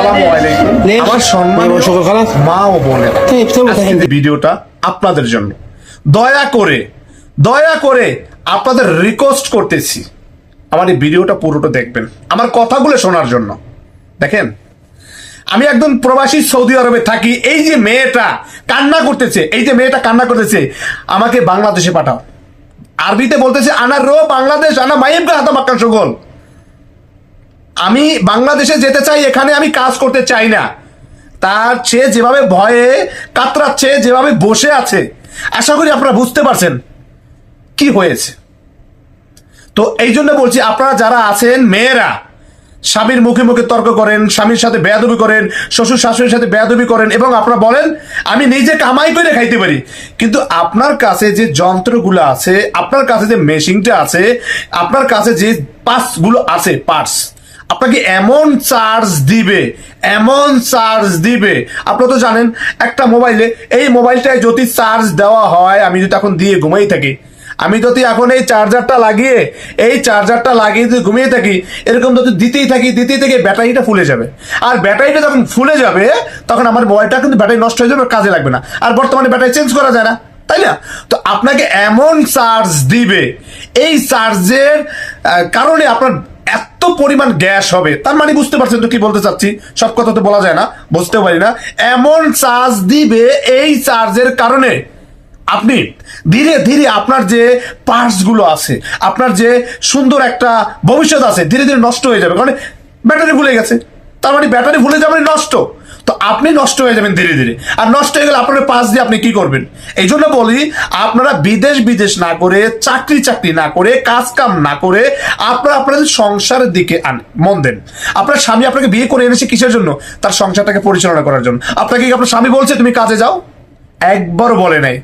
আসসালামু আলাইকুম। আমার। মা ও বোনের ভিডিওটা আপনাদের জন্য। দয়া করে দয়া করে আপনাদের রিকোয়েস্ট করতেছি। আমার এই ভিডিওটা পুরোটা দেখবেন। আমার কথাগুলো শোনার জন্য। দেখেন আমি একদম প্রবাসী সৌদি আরবে থাকি। এই যে মেয়েটা কান্না করতেছে এই যে মেয়েটা কান্না করতেছে আমাকে বাংলাদেশে পাঠাও। আরবিতে বলতেছে আনা রো বাংলাদেশ আনা মাইমকে হাতা মাক্কান সুগল। আমি বাংলাদেশে যেতে চাই, এখানে আমি কাজ করতে চাই না। তার সে যেভাবে ভয়ে কাতরাচ্ছে যেভাবে বসে আছে, আশা করি আপনারা বুঝতে পারছেন কি হয়েছে। তো এই জন্য বলছি, আপনারা যারা আছেন, মেয়েরা, স্বামীর মুখে মুখে তর্ক করেন, স্বামীর সাথে বেয়াদবি করেন, শ্বশুর শাশুড়ির সাথে বেয়াদবি করেন এবং আপনারা বলেন, আমি নিজে কামাই করে খাইতে পারি। কিন্তু আপনার কাছে যে যন্ত্রগুলো আছে, আপনার কাছে যে মেশিনটা আছে, আপনার কাছে যে পার্টসগুলো আছে, পার্টস আপনাকে এমন চার্জ দিবে, এমন চার্জ দিবে। আপনারা তো জানেন, একটা মোবাইলে এই মোবাইলটায় যদি চার্জ দেওয়া হয়, আমি যদি এখন দিয়ে ঘুমাই থাকি, আমি যদি এখন এই চার্জারটা লাগিয়ে, এই চার্জারটা লাগিয়ে যদি ঘুমিয়ে থাকি, এরকম যদি দিতেই থাকি, দিতেই থেকে ব্যাটারিটা ফুলে যাবে। আর ব্যাটারিটা যখন ফুলে যাবে, তখন আমার মোবাইলটা কিন্তু ব্যাটারি নষ্ট হয়ে যাবে, কাজে লাগবে না। আর বর্তমানে ব্যাটারি চেঞ্জ করা যায় না, তাই না? তো আপনাকে এমন চার্জ দিবে। এই চার্জের কারণে আপনার এত পরিমাণ গ্যাস হবে। তার মানে বুঝতে পারছেন তো কি বলতে চাচ্ছি? সব কথা তো বলা যায় না বুঝতে পারি না। এমন চার্জ দিবে এই চার্জের কারণে। আপনি ধীরে ধীরে আপনার যে পার্সগুলো আছে, আপনার যে সুন্দর একটা ভবিষ্যৎ আছে, ধীরে ধীরে নষ্ট হয়ে যাবে। কারণ ব্যাটারি ভুলে গেছে। তার মানে ব্যাটারি ভুলে যাবে নষ্ট। তো আপনি নষ্ট হয়ে যাবেন ধীরে ধীরে। আর নষ্ট হয়ে গেলে আপনার পাশ দিয়ে আপনি কি করবেন? এই জন্য বলি, আপনারা বিদেশ বিদেশ না করে, চাকরি চাকরি না করে, কাজ কাম না করে, আপনারা আপনাদের সংসারের দিকে আন, মন দেন। আপনার স্বামী আপনাকে বিয়ে করে এনেছে কিসের জন্য? তার সংসারটাকে পরিচালনা করার জন্য। আপনাকে কি আপনার স্বামী বলছে, তুমি কাজে যাও একবারও বলে নাই।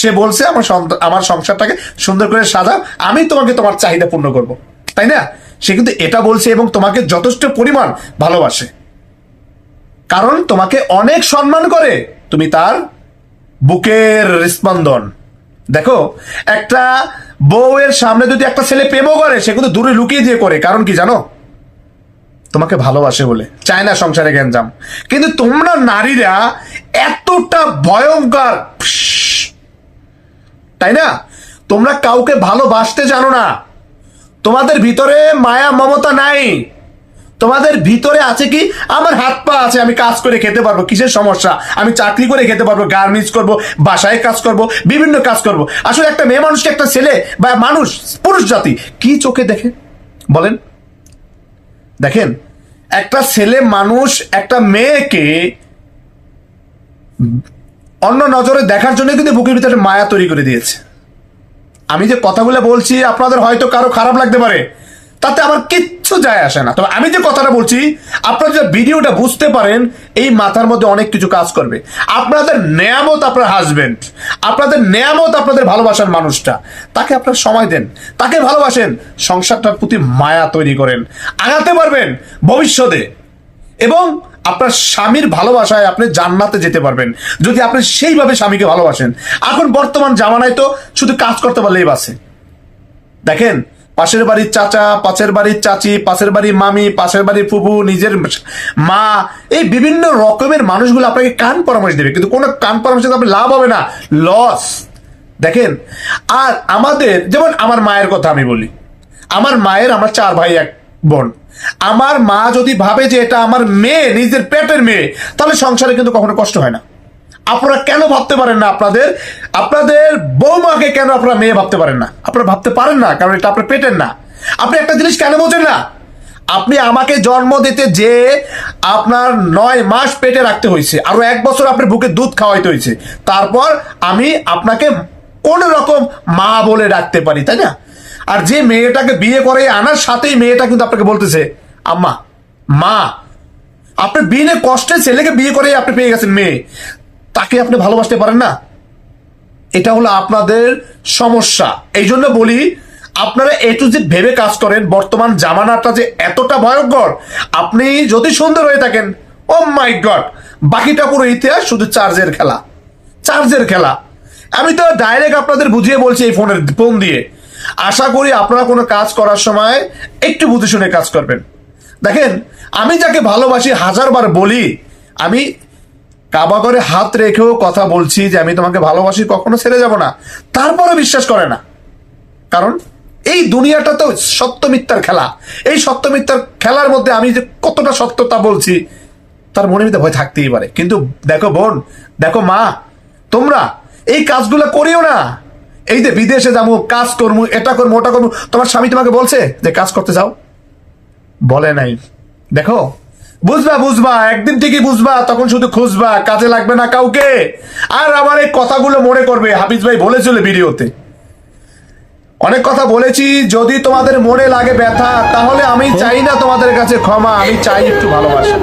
সে বলছে, আমার আমার সংসারটাকে সুন্দর করে সাজাও, আমি তোমাকে তোমার চাহিদা পূর্ণ করব। তাই না? সে কিন্তু এটা বলছে এবং তোমাকে যথেষ্ট পরিমাণ ভালোবাসে। কারণ তোমাকে অনেক সম্মান করে। তুমি তার বুকের স্পন্দন। দেখো, একটা বউয়ের সামনে যদি একটা ছেলে প্রেমও করে, সে কিন্তু দূরে লুকিয়ে দিয়ে করে। কারণ কি জানো? তোমাকে ভালোবাসে বলে। চায় না সংসারে গ্যাঞ্জাম। কিন্তু তোমরা নারীরা এতটা ভয়ঙ্কর তাই না? তোমরা কাউকে ভালোবাসতে জানো না। তোমাদের ভিতরে মায়া, মমতা নাই। তোমাদের ভিতরে আছে কি? আমার হাত পা আছে, আমি কাজ করে খেতে পারব। কিসের সমস্যা? আমি চাকরি করে খেতে পারব গার্মেন্টস করব, বাসায় কাজ করব, বিভিন্ন কাজ করব। আসলে একটা মেয়ে মানুষকে একটা ছেলে বা মানুষ, পুরুষ জাতি কি চোখে দেখে? বলেন। দেখেন, একটা ছেলে মানুষ, একটা মেয়েকে অন্য নজরে দেখার জন্য কিন্তু বুকের ভিতরে মায়া তৈরি করে দিয়েছে। আমি যে কথাগুলো বলছি, আপনাদের হয়তো কারও খারাপ লাগতে পারে। তাতে আমার কিচ্ছু যায় আসে না। তবে আমি যে কথাটা বলছি, আপনারা যে ভিডিওটা বুঝতে পারেন, এই মাথার মধ্যে অনেক কিছু কাজ করবে। আপনাদের নেয়ামত আপনার হাজবেন্ড আপনাদের নেয়ামত আপনাদের ভালোবাসার মানুষটা, তাকে আপনার সময় দেন, তাকে ভালোবাসেন, সংসারটার প্রতি মায়া তৈরি করেন, আগাতে পারবেন ভবিষ্যতে। এবং আপনার স্বামীর ভালোবাসায় আপনি জান্নাতে যেতে পারবেন, যদি আপনি সেইভাবে স্বামীকে ভালোবাসেন। এখন বর্তমান জামানায় তো শুধু কাজ করতে পারলেই বাসে দেখেন পাশের বাড়ির চাচা, পাশের বাড়ির চাচি, পাশের বাড়ির মামি, পাশের বাড়ির ফুফু, নিজের মা, এই বিভিন্ন রকমের মানুষগুলো আপনাকে কান পরামর্শ দেবে। কিন্তু কোনো কান পরামর্শ আপনি লাভ হবে না। লস দেখেন, আর আমাদের, যেমন আমার মায়ের কথা আমি বলি। আমার মায়ের, আমার চার ভাই, এক বোন। আমার মা যদি ভাবে যে এটা আমার মেয়ে, নিজের পেটের মেয়ে, তাহলে সংসারে কিন্তু কখনো কষ্ট হয় না। আপনারা কেন ভাবতে পারেন না আপনাদের? আপনাদের বৌমাকে কেন আপনারা মেয়ে ভাবতে পারেন না? আপনারা ভাবতে পারেন না, কারণ এটা আপনার পেটের না। আপনি একটা জিনিস কেন বোঝেন না? আপনি আমাকে জন্ম দিতে যে আপনার নয় মাস পেটে রাখতে হয়েছে, আরও এক বছর আপনার বুকে দুধ খাওয়াইতে হয়েছে, তারপর আমি আপনাকে কোন রকম মা বলে ডাকতে পারি, তাই না? আর যে মেয়েটাকে বিয়ে করে আনার সাথেই মেয়েটা কিন্তু আপনাকে বলতেছে, আম্মা, মা আপনি বিনে কষ্টে ছেলেকে বিয়ে করে আপনি পেয়ে গেছেন মেয়ে। তাকে আপনি ভালোবাসতে পারেন না? এটা হলো আপনাদের সমস্যা। এই জন্য বলি, আপনারা এ যে ভেবে কাজ করেন, বর্তমান জামানাটা যে এতটা ভয়ঙ্কর, আপনি যদি সুন্দর হয়ে থাকেন ও মাই গড বাকিটা পুরো ইতিহাস শুধু চার্জের খেলা। চার্জের খেলা। আমি তো ডাইরেক্ট আপনাদের বুঝিয়ে বলছি এই ফোনের, ফোন দিয়ে। আশা করি আপনারা কোনো কাজ করার সময় একটু বুঝে শুনে কাজ করবেন। দেখেন, আমি যাকে ভালোবাসি হাজারবার বলি, আমি কাবা করে হাত রেখেও কথা বলছি যে আমি তোমাকে ভালোবাসি, কখনো ছেড়ে যাব না। তারপরে বিশ্বাস করে না। কারণ এই দুনিয়াটা তো সত্য মিথ্যার খেলা। এই সত্য মিথ্যার খেলার মধ্যে আমি যে কতটা সত্যতা বলছি, তার মনে মধ্যে ভয় থাকতেই পারে। কিন্তু দেখো বোন, দেখো মা, তোমরা এই কাজগুলো করিও না। এই যে বিদেশে যাব, কাজ করব, এটা করব, ওটা করব, তোমার স্বামী তোমাকে বলছে যে কাজ করতে যাও? বলে নাই। দেখো বুঝবা বুঝবা, একদিন থেকে বুঝবা, তখন শুধু খুঁজবা, কাজে লাগবে না কাউকে। আর আমার এই কথাগুলো মনে করবে, হাফিজ ভাই বলেছিল ভিডিওতে। অনেক কথা বলেছি, যদি তোমাদের মনে লাগে ব্যথা, তাহলে আমি চাই না তোমাদের কাছে ক্ষমা, আমি চাই একটু ভালোবাসা।